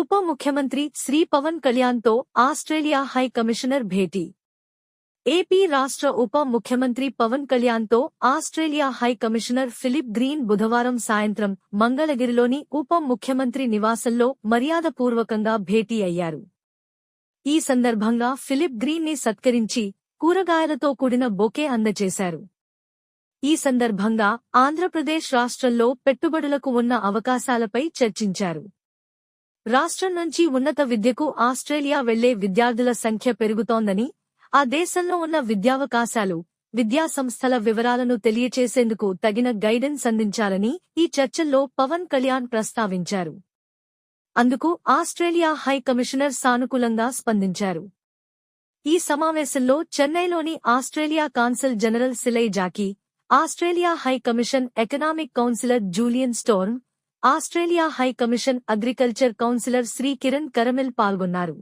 ఉప ముఖ్యమంత్రి శ్రీ పవన్ కళ్యాణ్తో ఆస్ట్రేలియా హై కమిషనర్ భేటీ. ఏపీ రాష్ట్ర ఉప ముఖ్యమంత్రి పవన్ కళ్యాణ్తో Australia high commissioner Philip Green బుధవారం సాయంత్రం మంగళగిరిలోని ఉప ముఖ్యమంత్రి నివాసంలో మర్యాదపూర్వకంగా భేటీ అయ్యారు. ఈ సందర్భంగా ఫిలిప్ గ్రీన్ని సత్కరించి కూరగాయలతో కూడిన బొకే అందజేశారు ఈ సందర్భంగా ఆంధ్రప్రదేశ్ రాష్ట్రంలో పెట్టుబడులకు ఉన్న అవకాశాలపై చర్చించారు. రాష్ట్రం నుంచి ఉన్నత విద్యకు ఆస్ట్రేలియా వెళ్ళే విద్యార్థుల సంఖ్య పెరుగుతోందని ఆ దేశంలో ఉన్న విద్యావకాశాలు విద్యా సంస్థల వివరాలను తెలియచేసేందుకు తగిన గైడెన్స్ అందించాలని ఈ చర్చల్లో పవన్ కళ్యాణ్ ప్రస్తావించారు. అందుకు ఆస్ట్రేలియా హై కమిషనర్ సానుకూలంగా స్పందించారు. ఈ సమావేశంలో చెన్నైలోని Australia consul general Silai Zaki Australia high commission economic counsellor Julian Storm Australia high commission agriculture counsellor Shri Kiran Karamel పాల్గొన్నారు.